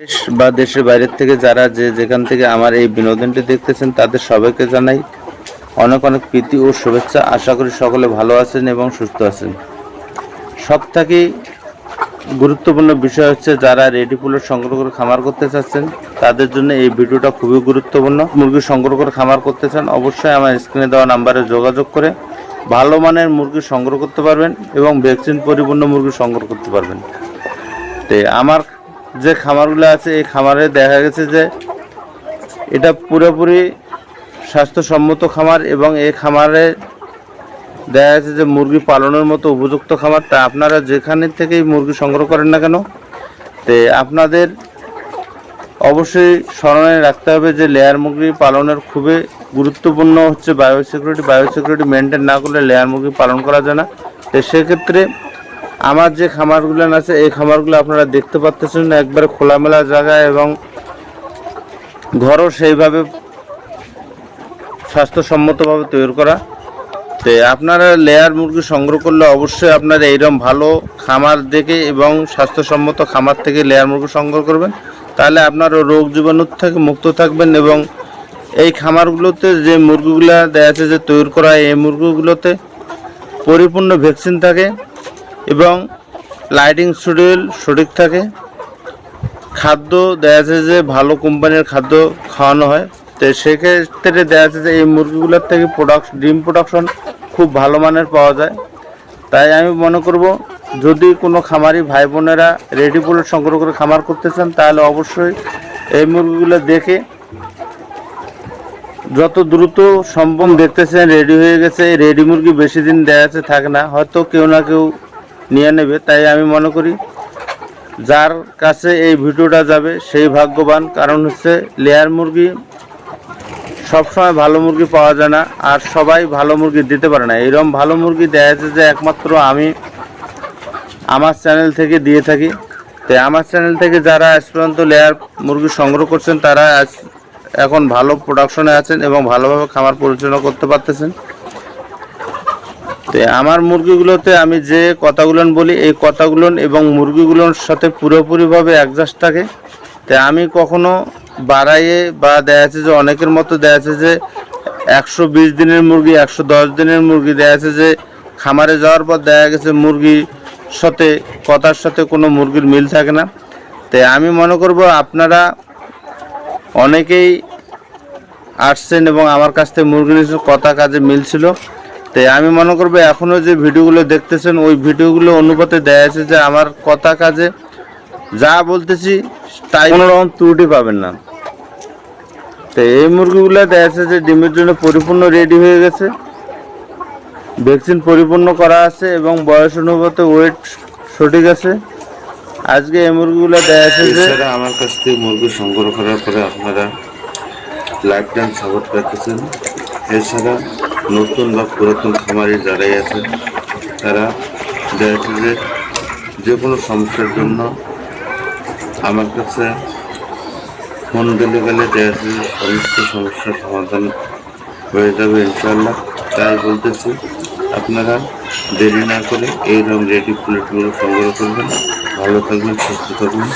দেশ বা দেশের বাইরের থেকে যারা যে যেখান থেকে আমার এই বিনোদনটি দেখতেছেন, তাদের সবাইকে জানাই অনেক অনেক প্রীতি ও শুভেচ্ছা। আশা করি সকলে ভালো আছেন এবং সুস্থ আছেন। সব থেকে গুরুত্বপূর্ণ বিষয় হচ্ছে, যারা রেডি পুলের সংগ্রহ করে খামার করতে চাচ্ছেন, তাদের জন্য এই ভিডিওটা খুবই গুরুত্বপূর্ণ। মুরগি সংগ্রহ করে খামার করতে চান, অবশ্যই আমার স্ক্রিনে দেওয়া নাম্বারে যোগাযোগ করে ভালো মানের মুরগি সংগ্রহ করতে পারবেন এবং ভ্যাকসিন পরিপূর্ণ মুরগি সংগ্রহ করতে পারবেন। তো আমার যে খামারগুলো আছে, এই খামারে দেখা গেছে যে এটা পুরোপুরি স্বাস্থ্যসম্মত খামার এবং এই খামারে দেখা যাচ্ছে যে মুরগি পালনের মতো উপযুক্ত খামার। তা আপনারা যেখানে থেকেই মুরগি সংগ্রহ করেন না কেন, তে আপনাদের অবশ্যই স্মরণে রাখতে হবে যে লেয়ার মুরগি পালনের খুবই গুরুত্বপূর্ণ হচ্ছে bio security. Bio security maintain না করলে লেয়ার মুরগি পালন করা যায় না। তো সেক্ষেত্রে আমার যে খামারগুলো আছে, এই খামারগুলো আপনারা দেখতে পাচ্ছেন একবারে খোলামেলা জায়গা এবং ঘরও সেইভাবে স্বাস্থ্যসম্মতভাবে তৈরি করা। তো আপনারা লেয়ার মুরগি সংগ্রহ করলে অবশ্যই আপনারা এইরকম ভালো খামার দেখে এবং স্বাস্থ্যসম্মত খামার থেকে লেয়ার মুরগি সংগ্রহ করবেন। তাহলে আপনারা রোগ জীবাণুর থেকে মুক্ত থাকবেন এবং এই খামারগুলোতে যে মুরগিগুলো দেখা আছে যে তৈরি করা এই মুরগিগুলোতে পরিপূর্ণ ভ্যাকসিন থাকে। এবং লাইটিং শিডিউল সঠিক থাকে। খাদ্য দেখা যাচ্ছে যে ভালো কোম্পানির খাদ্য খাওয়ানো হয়। তো সেক্ষেত্রে দেখা যাচ্ছে যে এই মুরগিগুলোর থেকে প্রোডাকশন ডিম প্রোডাকশন খুব ভালো মানের পাওয়া যায়। তাই আমি মনে করব, যদি কোনো খামারি ভাই বোনেরা রেডি পুলেট সংগ্রহ করে খামার করতে চান, তাহলে অবশ্যই এই মুরগিগুলো দেখে যত দ্রুত সম্ভব দেখতেছেন রেডি হয়ে গেছে। রেডি মুরগি বেশি দিন দেখা যাচ্ছে থাকে না। হয়তো কেউ না কেউ নিয়ে নেবে, তাই আমি মনে করি যার কাছে এই ভিডিওটা যাবে সেই ভাগ্যবান। কারণ হচ্ছে লেয়ার মুরগি সবসময় ভালো মুরগি পাওয়া যায় না, আর সবাই ভালো মুরগি দিতে পারে না। এরকম ভালো মুরগি দেখা যাচ্ছে যে একমাত্র আমি আমার চ্যানেল থেকে দিয়ে থাকি। তো আমার চ্যানেল থেকে যারা আজ পর্যন্ত লেয়ার মুরগি সংগ্রহ করছেন, তারা আজ এখন ভালো প্রোডাকশনে আছেন এবং ভালোভাবে খামার পরিচালনা করতে পারতেছেন। তো আমার মুরগিগুলোতে আমি যে কথাগুলো বলি, এই কথাগুলো এবং মুরগিগুলোর সাথে পুরোপুরিভাবে অ্যাডজাস্ট থাকে। তো আমি কখনো বাড়াইয়ে বা দেখা যাচ্ছে যে অনেকের মতো দেখা যাচ্ছে যে একশো বিশ দিনের মুরগি, একশো দশ দিনের মুরগি দেখা যাচ্ছে যে খামারে যাওয়ার পর দেখা গেছে মুরগির সাথে, কথার সাথে কোনো মুরগির মিল থাকে না। তাই আমি মনে করব আপনারা অনেকেই আসছেন এবং আমার কাছ থেকে মুরগি কথা কাজে মিল ছিল। তাই আমি মনে করব এখনও যে ভিডিওগুলো দেখতেছেন, ওই ভিডিওগুলো অনুপাতে দেয়া আছে যে আমার কথা কাজে যা বলতেছি তাই কোনো রকম ত্রুটি পাবেন না। তো এই মুরগিগুলো দেখা যাচ্ছে যে ডিমের জন্য পরিপূর্ণ রেডি হয়ে গেছে। ভ্যাকসিন পরিপূর্ণ করা আছে এবং বয়স অনুপাতে ওয়েট সঠিক আছে। আজকে এই মুরগিগুলো দেখা যাচ্ছে যে আমার কাছ থেকে মুরগি সংগ্রহ করার পরে আপনারা লাইফ টাইম সাপোর্ট পাচ্ছেন এছাড়া নতুন বা পুরাতন খামারি যারাই আছেন, তারা দেখা যে কোনো সমস্যার জন্য আমার কাছে ফোন দিলে গেলে যে সমস্ত সমস্যার সমাধান হয়ে যাবে ইনশাল্লাহ তাই বলতেছি, আপনারা দেরি না করে এইরকম রেডি প্লেটগুলো সংগ্রহ করবেন। ভালো থাকবেন, সুস্থ থাকবেন।